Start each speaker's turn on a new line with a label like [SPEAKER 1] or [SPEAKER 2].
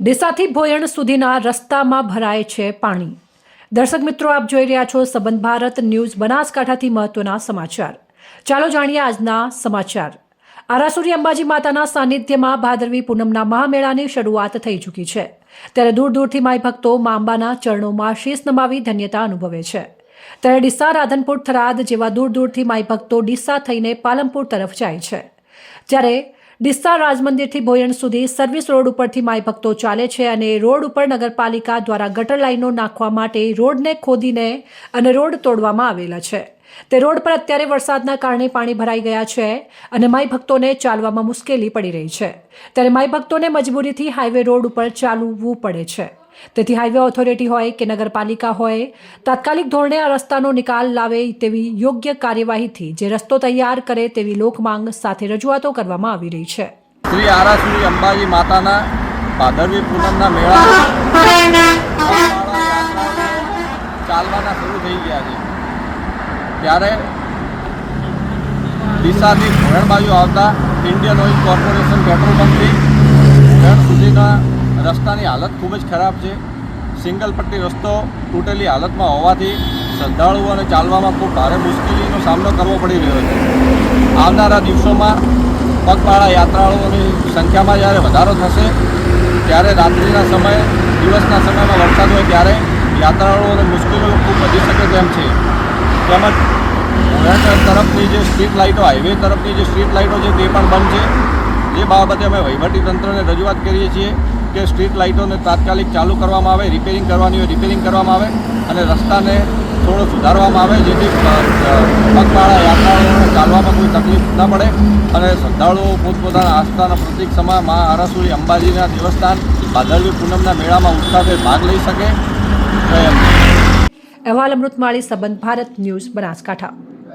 [SPEAKER 1] ડીસાથી ભોયણ સુધીના રસ્તામાં ભરાય છે પાણી. દર્શક મિત્રો, આપ જોઈ રહ્યા છો સંબંધ ભારત ન્યૂઝ બનાસકાંઠાથી મહત્વના સમાચાર. ચાલો જાણીએ આજના સમાચાર. આરાસુરી અંબાજી માતાના સાનિધ્યમાં ભાદરવી પૂનમના મહામેળાની શરૂઆત થઈ ચૂકી છે. ત્યારે દૂર દૂરથી માઈ ભક્તો મા અંબાના ચરણોમાં શીશ નમાવી ધન્યતા અનુભવે છે. ત્યારે ડીસા રાધનપુર થરાદ જેવા દૂર દૂરથી માઈ ભક્તો ડીસા થઈને પાલનપુર તરફ જાય છે. જ્યારે ડિસ્સા રાજમંદિરથી ભોયણ સુધી સર્વિસ રોડ ઉપરથી માઈ ભક્તો ચાલે છે અને રોડ ઉપર નગરપાલિકા દ્વારા ગટર લાઈનો નાખવા માટે રોડને ખોદીને અને રોડ તોડવામાં આવેલા છે. તે રોડ પર અત્યારે વરસાદના કારણે પાણી ભરાઈ ગયા છે અને માઈ ભક્તોને ચાલવામાં મુશ્કેલી પડી રહી છે. ત્યારે માઈ ભક્તોને મજબૂરીથી હાઈવે રોડ ઉપર ચાલવું પડે છે. તેથી હાઈવે ઓથોરિટી હોય કે નગરપાલિકા હોય, તાત્કાલિક ધોરણે આ રસ્તાનો નિકાલ લાવે તેવી યોગ્ય કાર્યવાહીથી જે રસ્તો તૈયાર કરે તેવી લોકમાંગ સાથે રજૂઆતો કરવામાં આવી રહી છે.
[SPEAKER 2] શ્રી આરાસુરી અંબાજી માતાના ભાદરવી પૂનમના મેળા ચાલવાના શરૂ થઈ ગયા છે. ત્યારે ડીસાથી ધોરણ બાજુ આવતા ઇન્ડિયન ઓઇલ કોર્પોરેશન પેટ્રોલ પંપથી ધોરણ સુધીના રસ્તાની હાલત ખૂબ જ ખરાબ છે. સિંગલ પટ્ટી રસ્તો તૂટેલી હાલતમાં હોવાથી શ્રદ્ધાળુઓને ચાલવામાં ખૂબ ભારે મુશ્કેલીનો સામનો કરવો પડી રહ્યો છે. આવનારા દિવસોમાં પગપાળા યાત્રાળુઓની સંખ્યામાં જ્યારે વધારો થશે, ત્યારે રાત્રિના સમયે, દિવસના સમયમાં વરસાદ હોય ત્યારે યાત્રાળુઓને મુશ્કેલીઓ ખૂબ વધી શકે તેમ છે. તેમજ ભોયણ તરફની જે સ્ટ્રીટ લાઇટો, હાઈવે તરફની જે સ્ટ્રીટ લાઇટો છે તે પણ બંધ છે. જે બાબતે અમે વહીવટી તંત્રને રજૂઆત કરીએ છીએ. કે સ્ટ્રીટ લાઇટોને તાત્કાલિક ચાલુ કરવામાં આવે રિપેરિંગ કરવાની હોય રિપેરિંગ કરવામાં આવે અને રસ્તાને થોડો સુધારવામાં આવે, જેથી પગપાળા યાત્રાળુઓને ચાલવામાં કોઈ તકલીફ ન પડે અને શ્રદ્ધાળુઓ પોતપોતાના આસ્થાના પ્રતિક સમા મા આરાસુરી અંબાજીના દેવસ્થાન ભાદરવી પૂનમના મેળામાં ઉત્સાહભેર ભાગ લઈ શકે.
[SPEAKER 1] અહેવાલ અમૃતમાળી સંબંધ ભારત ન્યૂઝ બનાસકાંઠા.